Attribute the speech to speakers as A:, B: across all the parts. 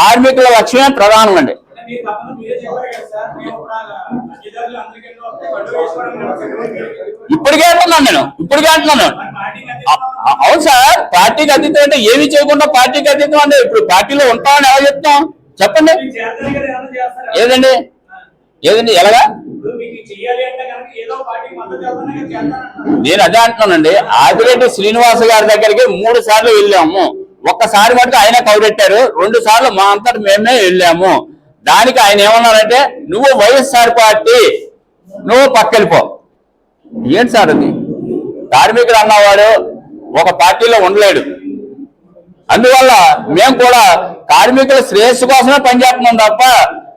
A: కార్మికుల లక్ష్యమే ప్రధానం అండి ఇప్పటికే అంటున్నాను నేను ఇప్పటికే అంటున్నాను. అవును సార్ పార్టీకి అతీతం అంటే ఏమి చేయకుండా పార్టీకి అతీతం అంటే ఇప్పుడు పార్టీలో ఉంటామని ఎలా చెప్తాం? చెప్పండి. ఏదండి? ఏదండి? ఎలాగా? నేను అదే అంటున్నానండి. ఆదిరెడ్డి శ్రీనివాస గారి దగ్గరికి మూడు సార్లు వెళ్ళాము. ఒక్కసారి మటుకు ఆయన కౌరెట్టారు. రెండు సార్లు మా అంతటి మేమే వెళ్ళాము. దానికి ఆయన ఏమన్నారంటే నువ్వు వైఎస్ఆర్ పార్టీ నువ్వు పక్కెళ్ళిపో. ఏంటి సార్ అది? కార్మికుడు అన్నవాడు ఒక పార్టీలో ఉండలేడు. అందువల్ల మేము కూడా కార్మికుల శ్రేయస్సు కోసమే పనిచేస్తున్నాం తప్ప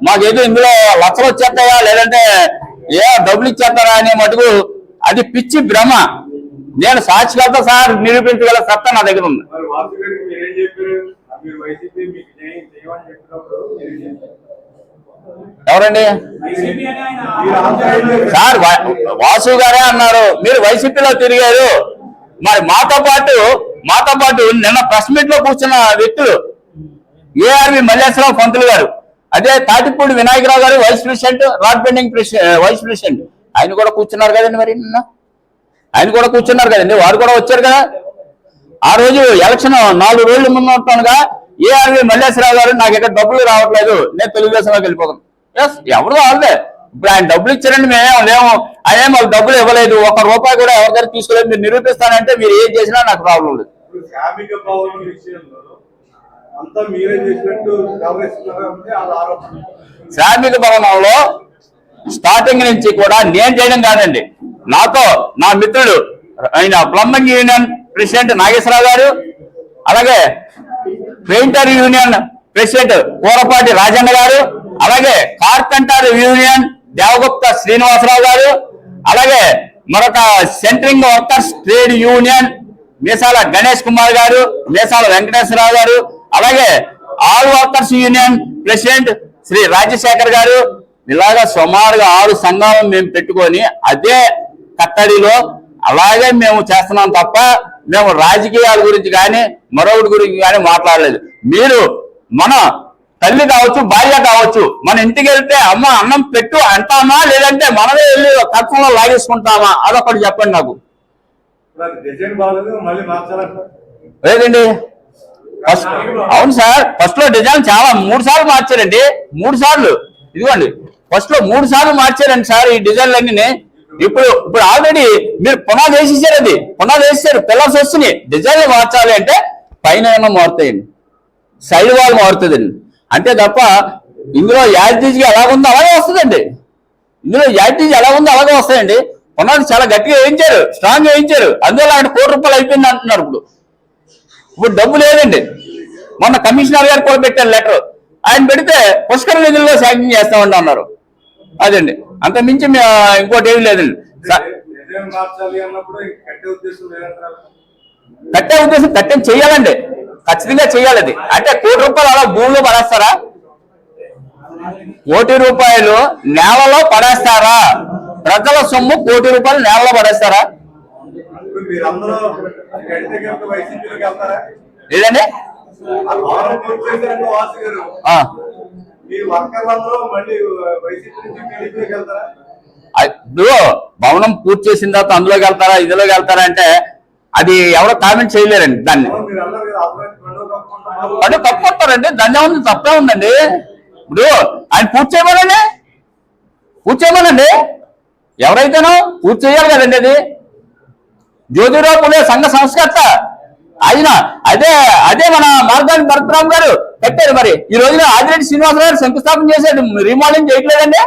A: మాకేదో ఇందులో లక్షలు వచ్చేస్తాయా లేదంటే ఏ డబ్బులు ఇచ్చేస్తారా అనే మటుకు అది పిచ్చి భ్రమ. నేను సాక్షికత సార్ నిరూపించగల సత్తా నా దగ్గర ఉంది
B: మరి వాసు గారికి మీరు ఏం చెప్పారు మీరు వైసీపీ మీకు చేయ- చేయమని చెప్పినప్పుడు మీరేం చెప్పారు?
A: ఎవరండి? సార్ వాసు గారే అన్నారు. మీరు వైసీపీలో తిరిగారు. మరి మాతో పాటు మాతో పాటు నిన్న ప్రెస్ మీట్లో కూర్చున్న వ్యక్తులు ఏఆర్వి మల్లేశ్వరరావు పంతులు గారు అదే తాటిపూడి వినాయకరావు గారు vice president rod bending vice president. ఆయన కూడా కూర్చున్నారు కదండి మరి నిన్న? ఆయన కూడా కూర్చున్నారు కదండి. వారు కూడా వచ్చారు కదా? ఆ రోజు ఎలక్షన్ నాలుగు రోజుల ముందు ఉంటానుగా ఏఆర్వి మల్లేశ్వరరావు గారు నాకు ఇక్కడ డబ్బులు రావట్లేదు. నేను తెలుగుదేశంలోకి వెళ్ళిపోతాను. ఎస్ ఎవరు వాళ్ళదే ఇప్పుడు ఆయన డబ్బులు ఇచ్చారండి మేమేం లేము ఆయన మాకు డబ్బులు ఇవ్వలేదు. ఒక రూపాయి కూడా ఎవరి దగ్గర తీసుకోలేదు. మీరు నిరూపిస్తానంటే మీరు ఏం చేసినా నాకు ప్రాబ్లం లేదు.
B: శ్రామిక
A: భవనంలో స్టార్టింగ్ నుంచి కూడా నేను చేయడం కాదండి. నాతో నా మిత్రుడు ఆయన ప్లంబింగ్ యూనియన్ ప్రెసిడెంట్ నాగేశ్వరరావు గారు అలాగే painter union president Kurapati Rajanna గారు అలాగే కార్పెంటర్ యూనియన్ దేవగుప్త శ్రీనివాసరావు గారు అలాగే మరొక centring workers trade union Meesala Ganesh Kumar గారు మీసాల వెంకటేశ్వరరావు గారు అలాగే all workers union president Shri Rajasekhar గారు. ఇలాగా సుమారుగా ఆరు సంఘాలను మేము పెట్టుకొని అదే కట్టడిలో అలాగే మేము చేస్తున్నాం తప్ప మేము రాజకీయాల గురించి కానీ మరొకటి గురించి కానీ మాట్లాడలేదు. మీరు మన తల్లి కావచ్చు భార్య కావచ్చు మన ఇంటికి వెళ్తే అమ్మ అన్నం పెట్టు అంటామా లేదంటే మనమే వెళ్ళి కష్టంలో లాగేసుకుంటామా? అదొకటి చెప్పండి నాకు. లేదండి. ఫస్ట్ అవును సార్ ఫస్ట్లో డిజైన్ చాలా మూడు సార్లు మార్చారండి. మూడు సార్లు. ఇదిగోండి. ఫస్ట్లో మూడు సార్లు మార్చారండి సార్ ఈ డిజైన్లన్నీ. ఇప్పుడు ఇప్పుడు ఆల్రెడీ మీరు పునాది వేసేసారు అది. పునాది వేసేసారు. పిల్లర్స్ వస్తున్నాయి. డిజైన్ మార్చాలి అంటే పైన ఏమో మారుతాయండి. Side wall మారుతుందండి. అంతే తప్ప ఇందులో యాజిటీజ్గా ఎలా ఉందో అలాగే వస్తుందండి. ఇందులో యాజిటీజ్ ఎలా ఉందో అలాగే వస్తాయండి. పునాది చాలా గట్టిగా వేయించారు స్ట్రాంగ్ వేయించారు. అందువల్ల ఆయన కోటి రూపాయలు అయిపోయింది అంటున్నారు ఇప్పుడు. ఇప్పుడు డబ్బు లేదండి. మొన్న కమిషనర్ గారు కూడా పెట్టారు లెటర్. ఆయన పెడితే పుష్కర నిధుల్లో శాంక్షన్ చేస్తామండి అన్నారు. అదండి. అంత మించి ఇంకోటి ఏమీ లేదండి.
B: కట్టే ఉద్దేశం
A: కట్టే ఉద్దేశం కట్టెం చెయ్యాలండి ఖచ్చితంగా చేయాలి అది. అంటే కోటి రూపాయలు అలా భూమిలో పడేస్తారా? కోటి రూపాయలు నేలలో పడేస్తారా? ప్రజల సొమ్ము కోటి రూపాయలు నేలలో పడేస్తారా? లేదండి
B: భవనం పూర్తి
A: ఇప్పుడు భవనం పూర్తి చేసిన తర్వాత అందులోకి వెళ్తారా? ఇదిలోకి వెళ్తారా అంటే అది ఎవరో కామెంట్ చేయలేరండి దాన్ని. అంటే తప్పుకుంటారండి దాన్ని ఏముంది తప్పే ఉందండి. ఇప్పుడు ఆయన పూర్తి చేయమనండి? పూర్తి చేయమనండి? ఎవరైతేనో పూర్తి చేయాలి కదండి అది. జ్యోతిరావు పులే సంఘ సంస్కర్త. ఆయన అదే అదే మన మార్గాని భరతరామ్ గారు పెట్టారు మరి. ఈ రోజున ఆదిరెడ్డి శ్రీనివాసరావు గారు శంకుస్థాపన చేశాడు రీమోడలింగ్ చేయట్లేదండి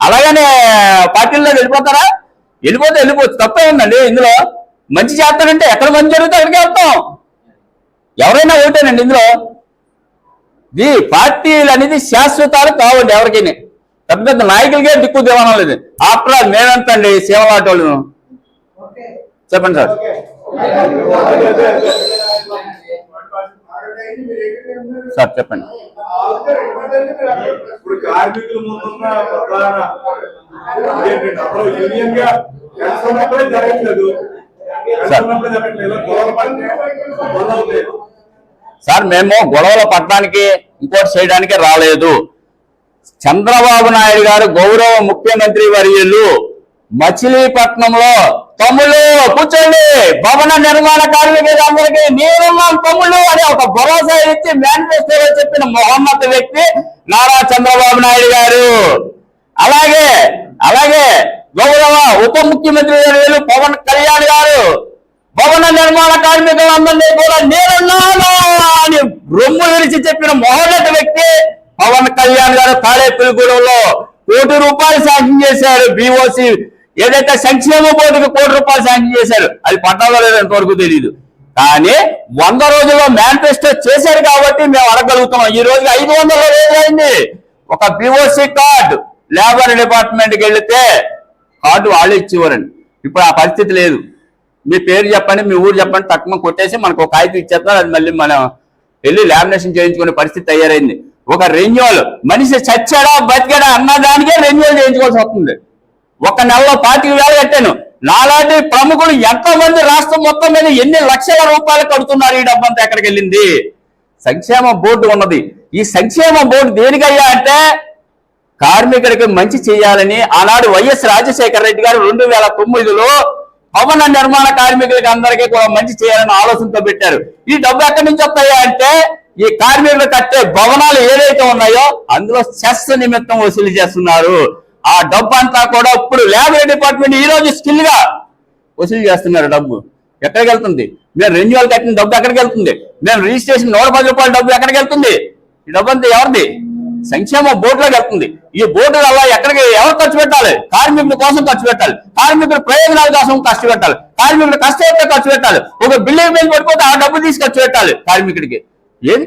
A: అలాగనే పార్టీల్లో వెళ్ళిపోతారా? వెళ్ళిపోతే వెళ్ళిపోవచ్చు. తప్పే ఉందండి ఇందులో. మంచి చేస్తానంటే ఎక్కడ మంచి జరిగితే అక్కడికి వెళ్తాం ఎవరైనా ఒకటేనండి ఇందులో. ఈ పార్టీలు అనేది శాశ్వతాలు కావండి ఎవరికైనా. పెద్ద పెద్ద నాయకులకే దిక్కు దేవనం లేదు. ఆఫ్టర్ ఆల్ మేమెంత అండి సేవలాట వాళ్ళు చెప్పండి సార్. సార్ చెప్పండి.
B: ఇప్పుడు కార్మికుల ముందున్న ప్రధాన యూనియన్గా జరగట్లేదు.
A: సార్. మేము గొడవలు పట్టడానికి ఇంకోటి చేయడానికి రాలేదు. చంద్రబాబు నాయుడు గారు గౌరవ ముఖ్యమంత్రి వర్యులు మచిలీపట్నంలో తమ్ముళ్ళు కూర్చోండి. భవన నిర్మాణ కార్మికులందరికీ మా తమ్ముళ్ళు అని ఒక భరోసా ఇచ్చి మేనిఫెస్టోలో చెప్పిన మహోన్నత వ్యక్తి నారా చంద్రబాబు నాయుడు గారు. అలాగే అలాగే గౌరవ ఉప ముఖ్యమంత్రి వర్యులు పవన్ కళ్యాణ్ గారు భవన నిర్మాణ కార్మికులందరినీ కూడా నేనున్నాను అని రొమ్ము విరిచి చెప్పిన మహోన్నత వ్యక్తి పవన్ కళ్యాణ్ గారు తాడేపల్లిగూడెంలో కోటి రూపాయలు శాంక్షన్ చేశారు. బీఓసి ఏదైతే సంక్షేమ బోర్డుకి కోటి రూపాయలు శాంక్షన్ చేశారు అది పట్టాలో లేదో వరకు తెలియదు కానీ వంద రోజుల్లో మేనిఫెస్టో చేశారు కాబట్టి మేము అడగలుగుతున్నాం. ఈ రోజు ఐదు వందల రోజులు ఒక బీఓసి కార్డు లేబర్ డిపార్ట్మెంట్కి వెళితే కార్డు వాళ్ళు ఇచ్చేవారండి. ఇప్పుడు ఆ పరిస్థితి లేదు. మీ పేరు చెప్పండి మీ ఊరు చెప్పండి తక్కువ కొట్టేసి మనకు ఒక కాగితం ఇచ్చేస్తారు. అది మళ్ళీ మనం వెళ్ళి లామినేషన్ చేయించుకునే పరిస్థితి తయారైంది. ఒక రెన్యువల్ మనిషి చచ్చాడా బతికాడా అన్న దానికే రెన్యువల్ చేయించుకోవాల్సి వస్తుంది. ఒక నెలలో పాతిక వేలు కట్టాను. నాలాంటి ప్రముఖులు ఎంతో మంది రాష్ట్రం మొత్తం మీద ఎన్ని లక్షల రూపాయలు కడుతున్నారు ఈ డబ్బంతా ఎక్కడికి వెళ్ళింది? సంక్షేమ బోర్డు ఉన్నది. ఈ సంక్షేమ బోర్డు దేనికయ్యా అంటే కార్మికుడికి మంచి చేయాలని ఆనాడు వైఎస్ రాజశేఖర రెడ్డి గారు రెండు వేల తొమ్మిదిలో భవన నిర్మాణ కార్మికులకి అందరికీ కూడా మంచి చేయాలని ఆలోచనతో పెట్టారు. ఈ డబ్బు ఎక్కడి నుంచి వస్తాయా అంటే ఈ కార్మికులు కట్టే భవనాలు ఏదైతే ఉన్నాయో అందులో సెస్ నిమిత్తం వసూలు చేస్తున్నారు. ఆ డబ్బు అంతా కూడా ఇప్పుడు లేబర్ డిపార్ట్మెంట్ ఈ రోజు స్కిల్గా వసూలు చేస్తున్నారు డబ్బు. ఎక్కడికి వెళ్తుంది? మేము రెన్యువల్ కట్టిన డబ్బు ఎక్కడికి వెళ్తుంది? మేము రిజిస్ట్రేషన్ నూట పది రూపాయల డబ్బు ఎక్కడికి వెళ్తుంది? ఈ డబ్బు అంతా ఎవరిది? సంక్షేమ బోర్డులోకి వెళ్తుంది. ఈ బోర్డు వల్ల ఎక్కడికి ఎవరు ఖర్చు పెట్టాలి? కార్మికుల కోసం ఖర్చు పెట్టాలి. కార్మికుల ప్రయోజనాల కోసం ఖర్చు పెట్టాలి. కార్మికుల కష్టమైతే ఖర్చు పెట్టాలి. ఒక బిల్డింగ్ మీద పడిపోతే ఆ డబ్బు తీసి ఖర్చు పెట్టాలి కార్మికుడికి. ఏది?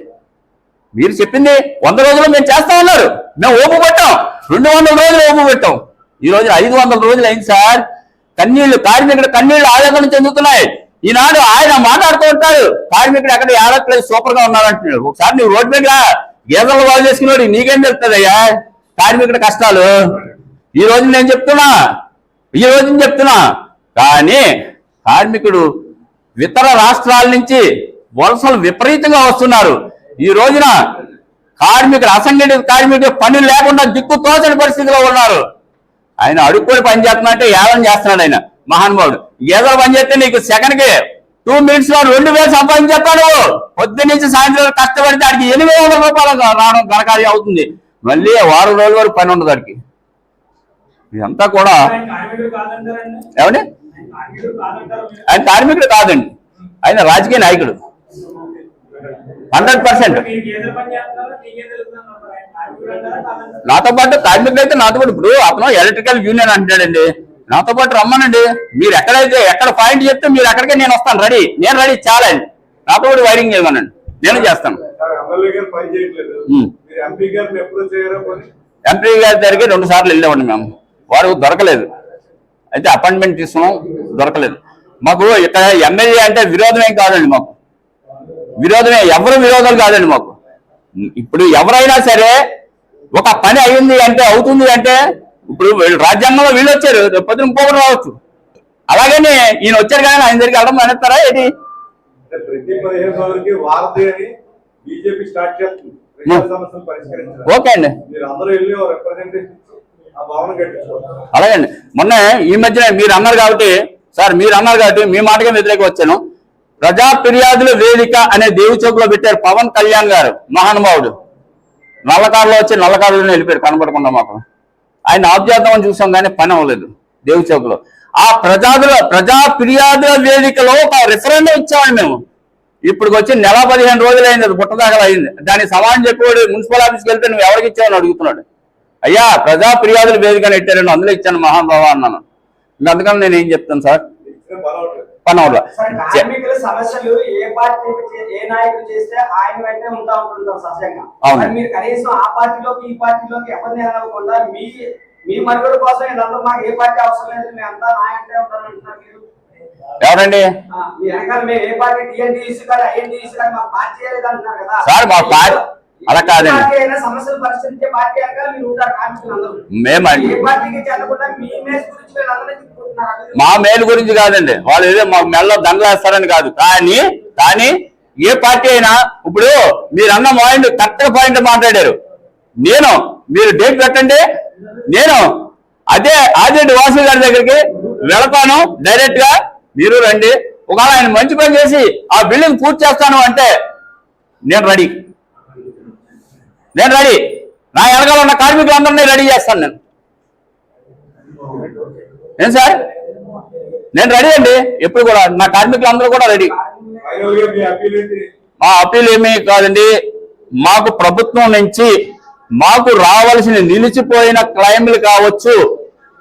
A: మీరు చెప్పింది వంద రోజులు మేము చేస్తా ఉన్నారు. మేము ఓపు పెట్టాం. రెండు వందల రోజులు ఓపు పెట్టాం. ఈ రోజు ఐదు వందల రోజులు అయింది సార్. కన్నీళ్ళు కార్మికుడు కన్నీళ్ళు ఆవేదన చెందుతున్నాయి ఈనాడు ఆయన మాట్లాడుతూ ఉంటారు కార్మికుడు ఎక్కడ ఏడట్లేదు సూపర్గా ఉన్నారంటున్నాడు ఒకసారి నువ్వు రోడ్డు మీద గీతలు బాగు చేసుకున్నాడు నీకేం తెలుస్తుందయ్యా? కార్మికుడి కష్టాలు. ఈ రోజు నేను చెప్తున్నా. ఈ రోజు చెప్తున్నా. కానీ కార్మికుడు ఇతర రాష్ట్రాల నుంచి వలసలు విపరీతంగా వస్తున్నారు. ఈ రోజున కార్మికుడు అసంఘటిత కార్మికుడు పని లేకుండా దిక్కు తోచని పరిస్థితిలో ఉన్నారు. ఆయన అడుక్కొని పని చేస్తున్నా అంటే యాదం చేస్తున్నాడు ఆయన. మహానుభావుడు. ఏదో పని చేస్తే నీకు సెకండ్కి టూ మినిట్స్లో రెండు వేలు సంపాదించేస్తాడు. పొద్దు నుంచి సాయంత్రం కష్టపడితే ఆడికి ఎనిమిది వందల రూపాయలు రావడం గణకార్యం అవుతుంది. మళ్ళీ వారం రోజుల వరకు పని ఉండదు ఆడికి. ఇదంతా కూడా
C: కార్మికుడు
A: ఏమండి?
C: ఆయన కార్మికుడు
A: కార్మికుడు కాదండి. ఆయన రాజకీయ నాయకుడు. Hundred percent.
C: కార్మికుడు
A: నాతో పాటు కార్మికులు అయితే నాతో పాటు ఇప్పుడు అతను ఎలక్ట్రికల్ యూనియన్ అంటాడండి. నాతో పాటు రమ్మనండి. మీరు ఎక్కడైతే ఎక్కడ పాయింట్ చెప్తే మీరు అక్కడికే నేను వస్తాను. రెడీ. నేను రెడీ. చాలా నాతో పాటు వైరింగ్ చేయమనండి. నేను చేస్తాను.
B: ఎంపీ
A: గారి దగ్గరికి రెండు సార్లు వెళ్ళామండి మేము. వారు దొరకలేదు. అయితే అపాయింట్మెంట్ తీసుకున్నాం. దొరకలేదు. మాకు ఇక్కడ ఎమ్మెల్యే అంటే విరోధమేం కాదండి మాకు. విరోధమే. ఎవరు విరోధాలు కాదండి మాకు. ఇప్పుడు ఎవరైనా సరే ఒక పని అయింది అంటే అవుతుంది అంటే ఇప్పుడు వీళ్ళు రాజ్యాంగంలో వీళ్ళు వచ్చారు రేపు పొద్దున ఇంకొకరు రావచ్చు. అలాగని ఈయన వచ్చారు కానీ ఆయన దగ్గరికి వెళ్ళడం ఏంటి?
B: సమస్యలు పరిష్కరించారు
A: ఓకే అండి.
B: కట్టించుకోవాలి
A: అలాగండి. మొన్న ఈ మధ్యన మీరు అన్నారు కాబట్టి సార్ మీరు అన్నారు కాబట్టి మీ మాటగా వ్యతిరేక వచ్చాను. ప్రజా ఫిర్యాదుల వేదిక అనే దేవి చౌక్లో పెట్టారు పవన్ కళ్యాణ్ గారు మహానుభావుడు. నల్లకారులో వచ్చి నల్లకారులోనే వెళ్ళిపోయారు కనబడకుండా మాకు ఆయన ఆఫ్ చేద్దామని చూసాం కానీ పని అవ్వలేదు దేవు చౌక్లో ఆ ప్రజాదుల ప్రజా ఫిర్యాదుల వేదికలో ఒక రిఫరెండం ఇచ్చామని మేము. ఇప్పుడు వచ్చి నెల పదిహేను రోజులు అయింది అది పుట్టదాఖలు అయింది. దానికి సమానం చెప్పేవాడు మున్సిపల్ ఆఫీస్కి వెళ్తే నువ్వు ఎవరికి ఇచ్చావని అడుగుతున్నాడు. అయ్యా ప్రజా ఫిర్యాదుల వేదిక అని అందులో ఇచ్చాను మహానుభావ అన్నాను. అందుకని నేను ఏం చెప్తాను సార్?
D: కార్మికుల సమస్యలు ఏ పార్టీ ఏ నాయకుడు చేస్తే ఆయన వెంటనే ఉంటా ఉంటుంటాం సహజంగా?
A: అవును.
D: మరి కనీసం ఆ పార్టీలోకి ఈ పార్టీలోకి ఎవరిని అనకుండా మీ మీ మనుగడ కోసం వీళ్ళందరూ మాకు ఏ పార్టీ అవసరం లేదు మేము అంతా నాయంటే ఉంటాను అంటున్నారు మీరు.
A: ఎవరండి?
D: మీ వెనకాల మేము ఏ పార్టీ టీఎన్టీసీ కానీ ఐఎన్టీసీ కానీ మాకు పార్టీ చేయలేదు అంటున్నారు కదా.
A: సార్, మా పార్టీ- అలా కాదండి.
D: ఏ పార్టీ అయినా సమస్యలు పరిష్కరించే పార్టీ వెనకాల మీరు ఉంటారు కార్మికులు అందరూ.
A: మేము
D: ఏ పార్టీకి చెందకుండా మీ ఇమేజ్ గురించి వీళ్ళందరూ చెప్పుకుంటున్నారు?
A: మా మేలు గురించి కాదండి. వాళ్ళు ఏదో మా మెల్ల దండలేస్తారని కాదు. కానీ కానీ ఏ పార్టీ అయినా ఇప్పుడు మీరు అన్న పాయింట్ కరెక్ట్ పాయింట్ మాట్లాడారు. నేను మీరు డేట్ పెట్టండి. నేను అదే ఆదిరెడ్డి వాసు గారి దగ్గరికి వెళతాను. డైరెక్ట్గా మీరు రండి. ఒకవేళ ఆయన మంచి పని చేసి ఆ బిల్డింగ్ పూర్తి చేస్తాను అంటే నేను రెడీ నేను రెడీ. నా వెనకాల ఉన్న కార్మికులందరినీ రెడీ చేస్తాను నేను. ఏం సార్? నేను రెడీ అండి. ఎప్పుడు కూడా నా కార్మికులందరూ కూడా రెడీ.
B: మా అప్పీల్
A: ఏమీ కాదండి. మాకు ప్రభుత్వం నుంచి మాకు రావాల్సిన నిలిచిపోయిన క్లైమ్లు కావచ్చు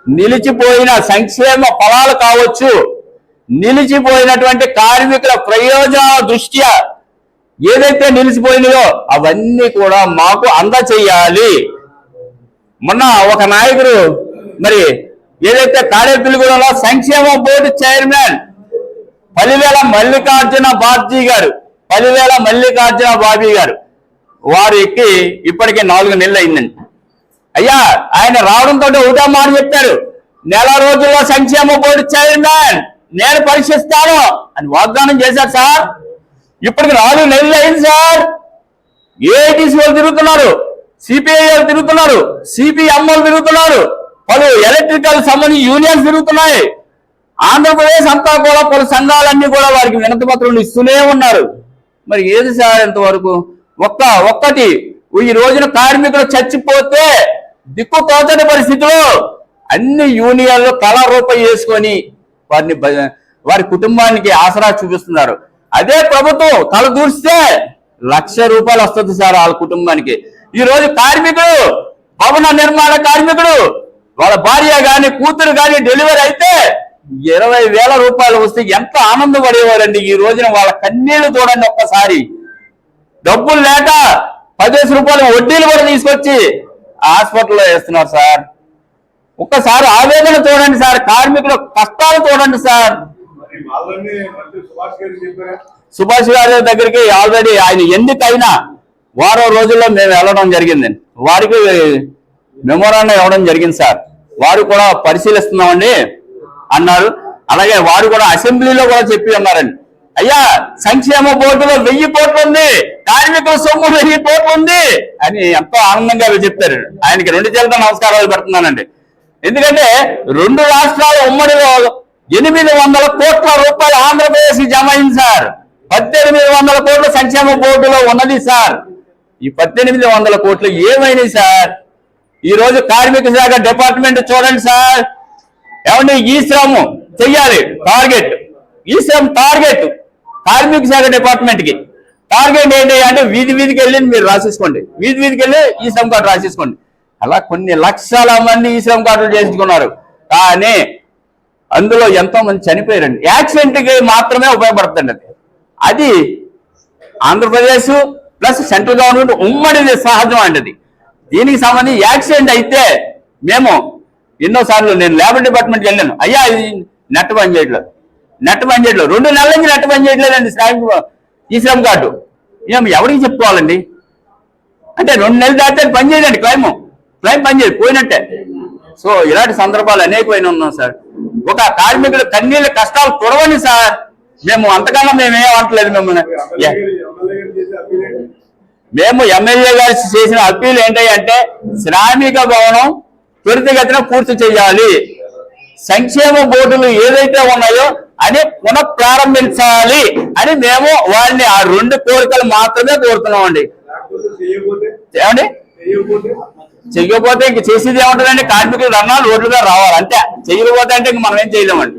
A: నిలిచిపోయిన సంక్షేమ ఫలాలు కావచ్చు నిలిచిపోయినటువంటి కార్మికుల ప్రయోజన దృష్ట్యా ఏదైతే నిలిచిపోయినాయో అవన్నీ కూడా మాకు అందచేయాలి. మొన్న ఒక నాయకుడు మరి ఏదైతే తాడేపల్లిగూడలో సంక్షేమ బోర్డు చైర్మన్ పలివేల మల్లికార్జున బాబ్జీ గారు పలివేల మల్లికార్జున బాబీ గారు వారు ఎక్కి ఇప్పటికే నాలుగు నెలలు అయిందండి. అయ్యా ఆయన రావడంతో ఒకటో మాట చెప్పారు నెల రోజుల్లో సంక్షేమ బోర్డు చైర్మన్ నేను పరీక్షిస్తాను అని వాగ్దానం చేశారు సార్. ఇప్పటికి నాలుగు నెలలు అయింది సార్. ఏఐటీసీ వాళ్ళు తిరుగుతున్నారు సిపిఐ వాళ్ళు తిరుగుతున్నారు సిపిఎం వాళ్ళు తిరుగుతున్నారు పలు ఎలక్ట్రికల్ సంబంధించి యూనియన్స్ తిరుగుతున్నాయి. ఆంధ్రప్రదేశ్ అంతా కూడా పలు సంఘాలన్నీ కూడా వారికి వినతి పత్రాలు ఇస్తూనే ఉన్నారు. మరి ఏది సార్ ఇంతవరకు? ఒక్క ఒక్కటి ఈ రోజున కార్మికులు చచ్చిపోతే దిక్కు తోచని పరిస్థితిలో అన్ని యూనియన్లు కళారూపం చేసుకొని వేసుకొని వారిని వారి కుటుంబానికి ఆసరా చూపిస్తున్నారు. అదే ప్రభుత్వం తల దూరిస్తే లక్ష రూపాయలు వస్తుంది సార్ వాళ్ళ కుటుంబానికి. ఈ రోజు కార్మికుడు భవన నిర్మాణ కార్మికుడు వాళ్ళ భార్య గాని కూతురు గాని డెలివరీ అయితే ఇరవై వేల రూపాయలు వస్తే ఎంత ఆనందపడేవారండి. ఈ రోజున వాళ్ళ కన్నీళ్ళు చూడండి ఒక్కసారి. డబ్బులు లేక పదివేల రూపాయలు వడ్డీలు కూడా తీసుకొచ్చి హాస్పిటల్లో వేస్తున్నారు సార్. ఒక్కసారి ఆవేదన చూడండి సార్. కార్మికుల కష్టాలు చూడండి సార్.
B: సుభాష్
A: గారి దగ్గరికి ఆల్రెడీ ఆయన ఎన్నికైనా వారం రోజుల్లో మేము వెళ్ళడం జరిగింది. వారికి మెమోరాండం ఇవ్వడం జరిగింది సార్. వారు కూడా పరిశీలిస్తున్నామండి అన్నారు. అలాగే వారు కూడా అసెంబ్లీలో కూడా చెప్పి ఉన్నారండి. అయ్యా సంక్షేమ బోర్డులో వెయ్యి కోట్లు ఉంది. కార్మికుల సొమ్ము వెయ్యి కోట్లు ఉంది అని ఎంతో ఆనందంగా చెప్తారు ఆయనకి రెండు చేతులతో నమస్కారాలు పెడుతున్నానండి. ఎందుకంటే రెండు రాష్ట్రాల ఉమ్మడిలో ఎనిమిది వందల కోట్ల రూపాయలు ఆంధ్రప్రదేశ్ జమ అయింది సార్. పద్దెనిమిది వందల కోట్ల సంక్షేమ బోర్డులో ఉన్నది సార్. ఈ పద్దెనిమిది వందల కోట్లు ఏమైనాయి సార్? ఈ రోజు కార్మిక శాఖ డిపార్ట్మెంట్ చూడండి సార్. ఏమండి ఈ శ్రమ చెయ్యాలి టార్గెట్. ఈ శ్రమ టార్గెట్ కార్మిక శాఖ డిపార్ట్మెంట్కి టార్గెట్ ఏంటి అంటే వీధి వీధికి వెళ్ళి మీరు రాసేసుకోండి. వీధి వీధికి వెళ్ళి ఈ శ్రమ కార్డు రాసేసుకోండి. అలా కొన్ని లక్షల మంది ఈ శ్రమ కార్డులు చేయించుకున్నారు. కానీ అందులో ఎంతో మంది చనిపోయారండి. యాక్సిడెంట్కి మాత్రమే ఉపయోగపడుతుంది అది. అది ఆంధ్రప్రదేశ్ ప్లస్ సెంట్రల్ గవర్నమెంట్ ఉమ్మడిది సహజం అండి దీనికి సంబంధించి యాక్సిడెంట్ అయితే మేము ఎన్నోసార్లు నేను లేబర్ డిపార్ట్మెంట్కి వెళ్ళాను. అయ్యా ఇది నెట్ పని చేయట్లేదు. నెట్ పని చేయట్లేదు. రెండు నెలల నుంచి నెట్ పని చేయట్లేదండి శ్రామిక ఈ శ్రమ కార్డు. మేము ఎవరికి చెప్పుకోవాలండి? అంటే రెండు నెలలు దాటితే పని చేయదండి క్లైమ్. క్లైమ్ పని చేయదు పోయినట్టే. సో ఇలాంటి సందర్భాలు అనేకమైన ఉన్నాం సార్. ఒక కార్మికుల కన్నీళ్ళ కష్టాలు తొడవండి సార్. మేము అంతకన్నా మేము అంటలేదు మిమ్మల్ని. మేము ఎమ్మెల్యే గారు చేసిన అప్పీల్ ఏంటి అంటే శ్రామిక భవనం త్వరితగతిన పూర్తి చేయాలి. సంక్షేమ బోర్డులు ఏదైతే ఉన్నాయో అని పునః ప్రారంభించాలి అని మేము వారిని ఆ రెండు కోరికలు మాత్రమే కోరుతున్నామండి. ఏమండి? చెయ్యకపోతే ఇంక చేసేది ఏముంటుందండి? కార్మికులు రన్నాలు రోడ్లుగా రావాలి. అంతే. చెయ్యకపోతే అంటే ఇంక మనం ఏం చేయలేమండి.